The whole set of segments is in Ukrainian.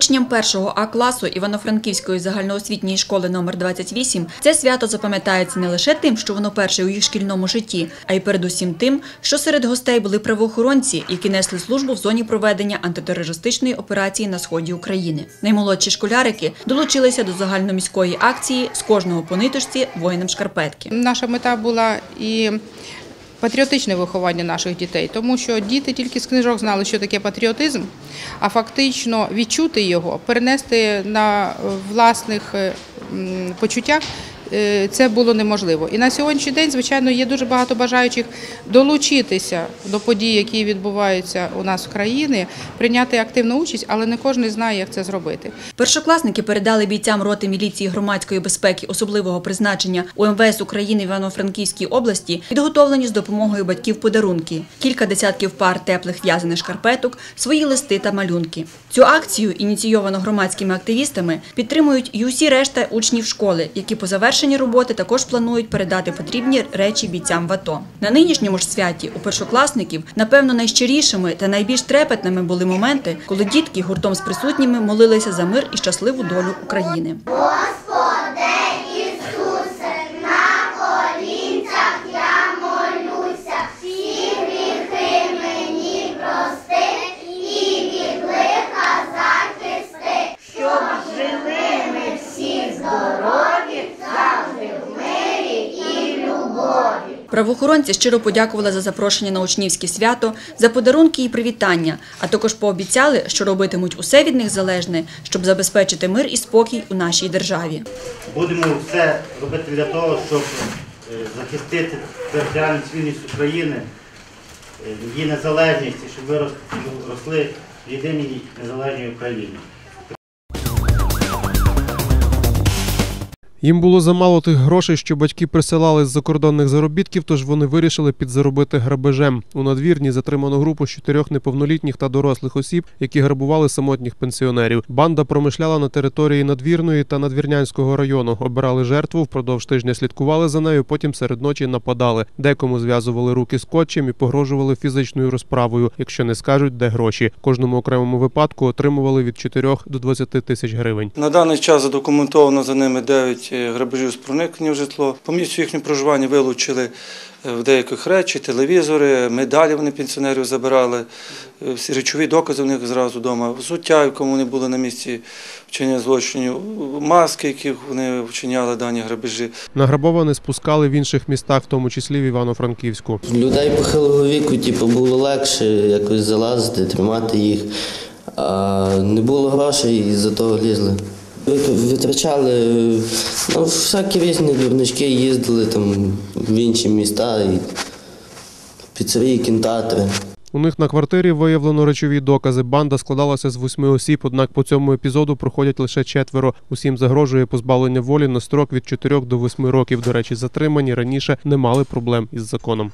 Учням першого А класу Івано-Франківської загальноосвітньої школи номер 28 це свято запам'ятається не лише тим, що воно перше у їх шкільному житті, а й передусім тим, що серед гостей були правоохоронці, які несли службу в зоні проведення антитерористичної операції на сході України. Наймолодші школярики долучилися до загальноміської акції з кожного по ниточці воїнам шкарпетки. Наша мета була і патріотичне виховання наших дітей, тому що діти тільки з книжок знали, що таке патріотизм, а фактично відчути його, перенести на власних е, почуттях. Е, Це було неможливо. І на сьогоднішній день, звичайно, є дуже багато бажаючих долучитися до подій, які відбуваються у нас в країні, прийняти активну участь, але не кожен знає, як це зробити. Першокласники передали бійцям роти міліції громадської безпеки особливого призначення УМВС України в Івано-Франківській області підготовлені з допомогою батьків подарунки, кілька десятків пар теплих в'язаних шкарпеток, свої листи та малюнки. Цю акцію, ініційовану громадськими активістами, підтримують і усі решта учнів школи, які по завершенні роботи також планують передати потрібні речі бійцям в АТО. На нинішньому ж святі у першокласників, напевно, найщирішими та найбільш трепетними були моменти, коли дітки гуртом з присутніми молилися за мир і щасливу долю України. Правоохоронці щиро подякували за запрошення на учнівське свято, за подарунки і привітання, а також пообіцяли, що робитимуть усе від них залежне, щоб забезпечити мир і спокій у нашій державі. Будемо все робити для того, щоб е, захистити територіальну цілісність України, е, її незалежність, щоб ви росли в єдиній незалежній Україні. Їм було замало тих грошей, що батьки присилали з закордонних заробітків, тож вони вирішили підзаробити грабежем. У надвірні затримано групу з чотирьох неповнолітніх та дорослих осіб, які грабували самотніх пенсіонерів. Банда промишляла на території надвірної та надвірнянського району. Обирали жертву, впродовж тижня слідкували за нею. Потім серед ночі нападали. Декому зв'язували руки скотчем і погрожували фізичною розправою, якщо не скажуть, де гроші. Кожному окремому випадку отримували від 4 до 20 тисяч гривень. На даний час задокументовано за ними 9 грабежів з проникнення в житло. По місцю їхнього проживання вилучили е, в деяких речі, телевізори, медалі вони пенсіонерів забирали, е, всі речові докази в них зразу вдома, взуття, в якому вони були на місці вчинення злочинів, маски, яких вони вчиняли дані грабежі. Награбоване спускали в інших містах, в тому числі в Івано-Франківську. Людей похилого віку, типу, було легше якось залазити, тримати їх. А не було грошей і за того лізли. Ви- Витрачали ну, всякі різні дурнички, їздили там в інші міста, і піцерії, кінотеатри. У них на квартирі виявлено речові докази. Банда складалася з восьми осіб, однак по цьому епізоду проходять лише четверо. Усім загрожує позбавлення волі на строк від 4 до 8 років. До речі, затримані раніше не мали проблем із законом.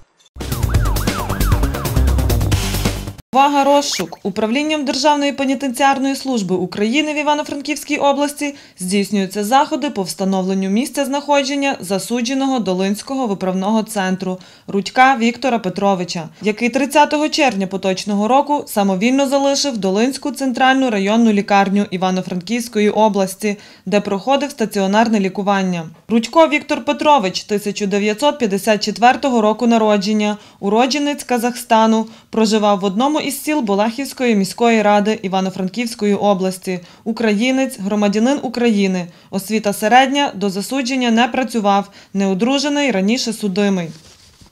Увага розшук управлінням Державної пенітенціарної служби України в Івано-Франківській області здійснюються заходи по встановленню місця знаходження засудженого Долинського виправного центру Рудька Віктора Петровича, який 30 червня поточного року самовільно залишив Долинську центральну районну лікарню Івано-Франківської області, де проходив стаціонарне лікування. Рудько Віктор Петрович 1954 року народження, уродженець Казахстану, проживав в одному із сіл Болахівської міської ради Івано-Франківської області. Українець, громадянин України. Освіта середня, до засудження не працював, неодружений, раніше судимий.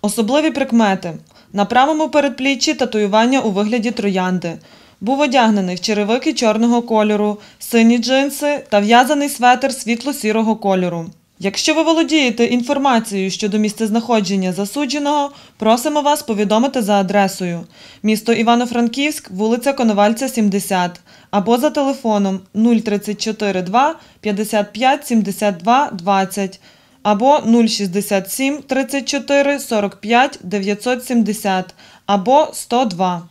Особливі прикмети. На правому передпліччі татуювання у вигляді троянди. Був одягнений в черевики чорного кольору, сині джинси та в'язаний светр світло-сірого кольору. Якщо ви володієте інформацією щодо місцезнаходження засудженого, просимо вас повідомити за адресою місто Івано-Франківськ, вулиця Коновальця, 70, або за телефоном 034 2 55 72 20, або 067 34 45 970, або 102.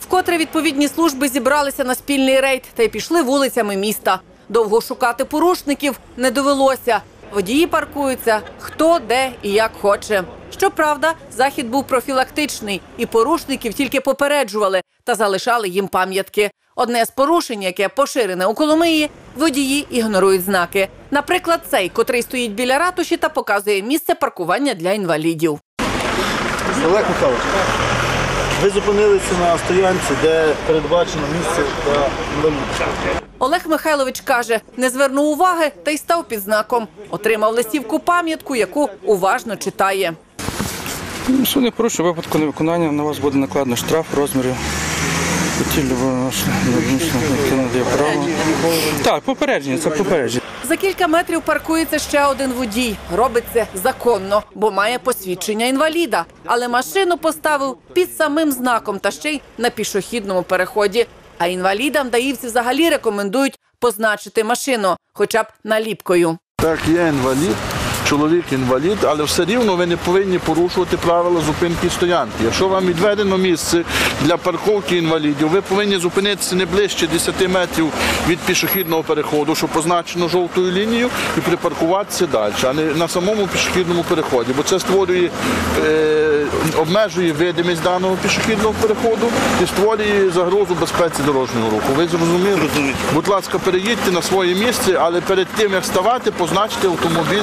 Вкотре відповідні служби зібралися на спільний рейд та й пішли вулицями міста. Довго шукати порушників не довелося. Водії паркуються хто де і як хоче. Щоправда, захід був профілактичний, і порушників тільки попереджували та залишали їм пам'ятки. Одне з порушень, яке поширене у Коломиї, водії ігнорують знаки. Наприклад, цей, котрий стоїть біля ратуші та показує місце паркування для інвалідів. Олег Михайлович, ви зупинилися на стоянці, де передбачено місце для інвалідів. Олег Михайлович каже, не звернув уваги та й став під знаком. Отримав листівку пам'ятку, яку уважно читає. Ну, Що не порушує, випадку невиконання на вас буде накладено штраф розмірів. яке надає право. Так, попередження, це попередження. За кілька метрів паркується ще один водій. Робить це законно, бо має посвідчення інваліда. Але машину поставив під самим знаком та ще й на пішохідному переході. А інвалідам даївці взагалі рекомендують позначити машину, хоча б наліпкою. Так, я інвалід, чоловік інвалід, але все рівно ви не повинні порушувати правила зупинки стоянки. Якщо вам відведено місце для парковки інвалідів, ви повинні зупинитися не ближче 10 метрів від пішохідного переходу, що позначено жовтою лінією, і припаркуватися далі, а не на самому пішохідному переході, бо це створює, е, обмежує видимість даного пішохідного переходу і створює загрозу безпеці дорожнього руху. Ви зрозуміли? Будь ласка, переїдьте на своє місце, але перед тим як ставати, позначте автомобіль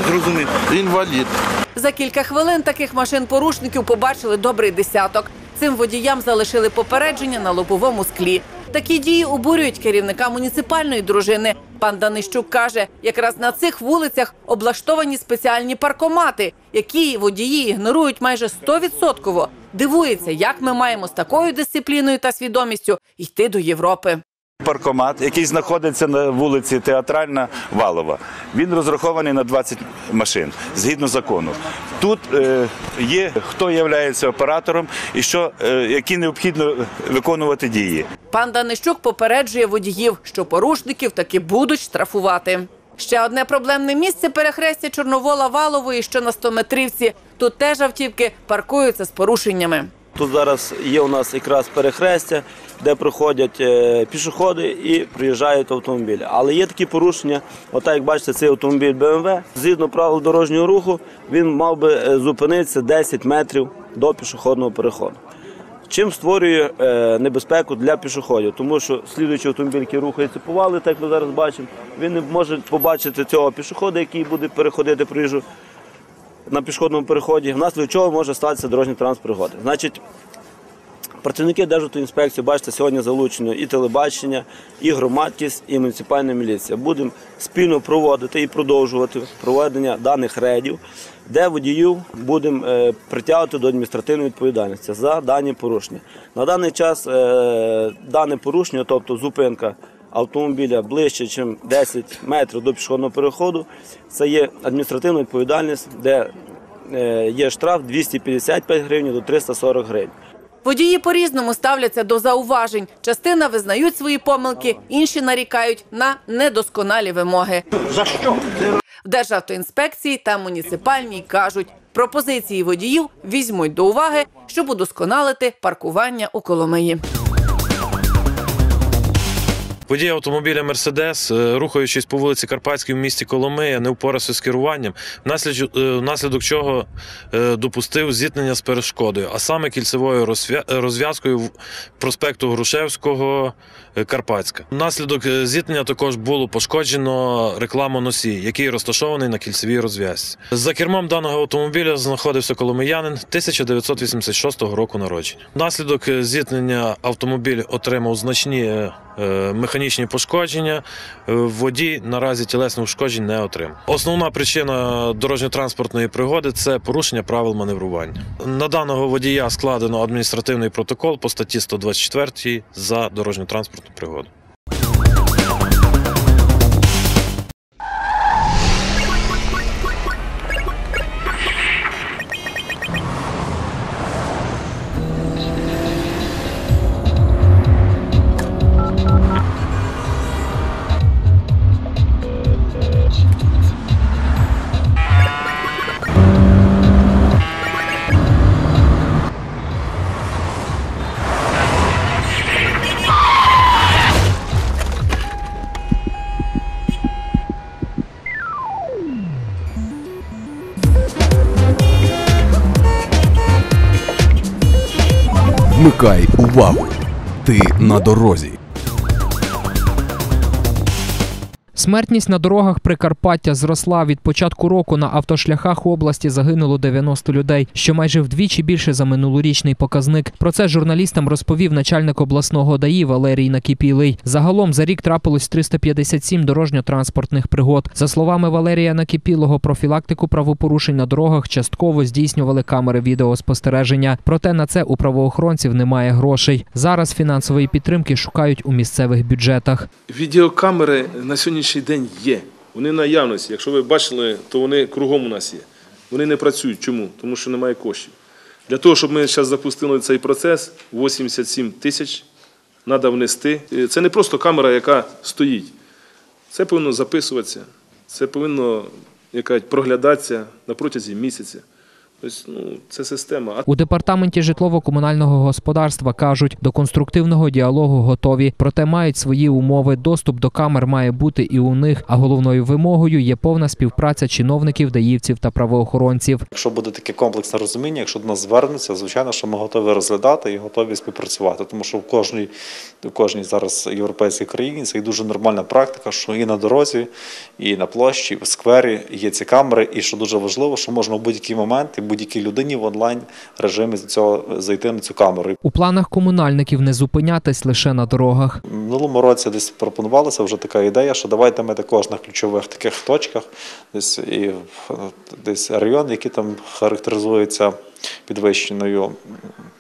інвалід. За кілька хвилин таких машин порушників побачили добрий десяток. Цим водіям залишили попередження на лобовому склі. Такі дії обурюють керівника муніципальної дружини. Пан Данищук каже, якраз на цих вулицях облаштовані спеціальні паркомати, які водії ігнорують майже 100%. Дивується, як ми маємо з такою дисципліною та свідомістю йти до Європи. Паркомат, який знаходиться на вулиці Театральна Валова. Він розрахований на 20 машин згідно закону. Тут е, є хто є оператором і що, е, які необхідно виконувати дії. Пан Данищук попереджує водіїв, що порушників таки будуть штрафувати. Ще одне проблемне місце перехрестя Чорновола Валової, що на 100-метрівці. Тут теж автівки паркуються з порушеннями. Тут зараз є у нас якраз перехрестя, де проходять е, пішоходи і приїжджають автомобілі. Але є такі порушення, отак як бачите, цей автомобіль БМВ, згідно правил дорожнього руху, він мав би е, зупинитися 10 метрів до пішохідного переходу. Чим створює е, небезпеку для пішоходів, тому що слідуючий автомобіль, який рухається по вали, так ми зараз бачимо, він не може побачити цього пішохода, який буде переходити проїжджу на пішохідному переході, внаслідок чого може статися дорожній транспорт пригоди. Значить, працівники Державтоінспекції, бачите, сьогодні залучено і телебачення, і громадськість, і муніципальна міліція. Будемо спільно проводити і продовжувати проведення даних рейдів, де водіїв будемо е, притягувати до адміністративної відповідальності за дані порушення. На даний час е, дане порушення, тобто зупинка автомобіля ближче, ніж 10 метрів до пішохідного переходу, це є адміністративна відповідальність, де е, є штраф 255 гривень до 340 гривень. Водії по-різному ставляться до зауважень. Частина визнають свої помилки, інші нарікають на недосконалі вимоги. За що? В Державтоінспекції та муніципальній кажуть, пропозиції водіїв візьмуть до уваги, щоб удосконалити паркування у Коломиї. Водій автомобіля Мерседес, е, рухаючись по вулиці Карпатській в місті Коломия, не впорався з керуванням, внаслідок, е, чого е, допустив зіткнення з перешкодою, а саме кільцевою розв'язкою проспекту Грушевського Карпатська. Внаслідок зіткнення також було пошкоджено рекламоносій, який розташований на кільцевій розв'язці. За кермом даного автомобіля знаходився коломиянин 1986 року народження. Внаслідок зіткнення автомобіль отримав значні е, механічні пошкодження. Е, Водій наразі тілесних ушкоджень не отримав. Основна причина дорожньо-транспортної пригоди це порушення правил маневрування. На даного водія складено адміністративний протокол по статті 124 за дорожньо-транспортну пригоду. Вмикай увагу. Ти на дорозі. Смертність на дорогах Прикарпаття зросла від початку року. На автошляхах області загинуло 90 людей, що майже вдвічі більше за минулорічний показник. Про це журналістам розповів начальник обласного ДАІ Валерій Накіпілий. Загалом за рік трапилось 357 дорожньо-транспортних пригод. За словами Валерія Накіпілого, профілактику правопорушень на дорогах частково здійснювали камери відеоспостереження. Проте на це у правоохоронців немає грошей. Зараз фінансової підтримки шукають у місцевих бюджетах. Відеокамери на сьогоднішній день є. Вони наявності. Якщо ви бачили, то вони кругом у нас є. Вони не працюють. Чому? Тому що немає коштів. Для того, щоб ми зараз запустили цей процес, 87 тисяч треба внести. Е, Це не просто камера, яка стоїть. Це повинно записуватися, це повинно яка, проглядатися на протязі місяця. Тобто, ну, це система. У департаменті житлово-комунального господарства кажуть, до конструктивного діалогу готові, проте мають свої умови. Доступ до камер має бути і у них. А головною вимогою є повна співпраця чиновників, даївців та правоохоронців. Якщо буде таке комплексне розуміння, якщо до нас звернуться, звичайно, що ми готові розглядати і готові співпрацювати. Тому що в кожній, в кожній зараз європейській країні це і дуже нормальна практика, що і на дорозі, і на площі, і в сквері є ці камери. І що дуже важливо, що можна в будь-який момент і будь-якій людині в онлайн режимі цього зайти на цю камеру. У планах комунальників не зупинятись лише на дорогах. Минулому році десь пропонувалася вже така ідея, що давайте ми також на ключових таких точках, десь і десь район, які там характеризуються підвищеною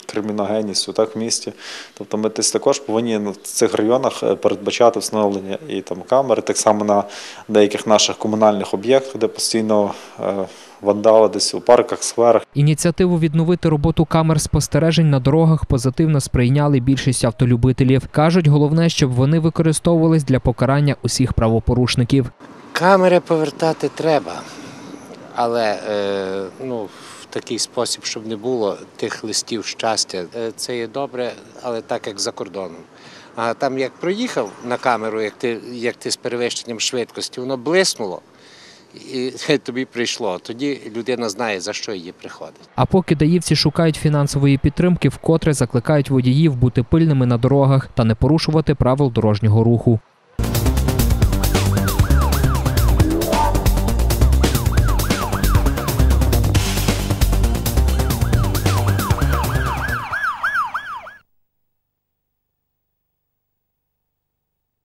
криміногенністю так, в місті. Тобто ми десь також повинні в цих районах е, передбачати встановлення і там камери, так само на деяких наших комунальних об'єктах, де постійно е, вандали десь у парках, скверах. Ініціативу відновити роботу камер спостережень на дорогах позитивно сприйняли більшість автолюбителів. кажуть, головне, щоб вони використовувались для покарання усіх правопорушників. Камери повертати треба, але е, ну, в такий спосіб, щоб не було тих листів щастя. Е, Це є добре, але так як за кордоном. А там як проїхав на камеру, як ти, як ти з перевищенням швидкості, воно блиснуло і тобі прийшло. Тоді людина знає, за що її приходить. А поки даївці шукають фінансової підтримки, вкотре закликають водіїв бути пильними на дорогах та не порушувати правил дорожнього руху.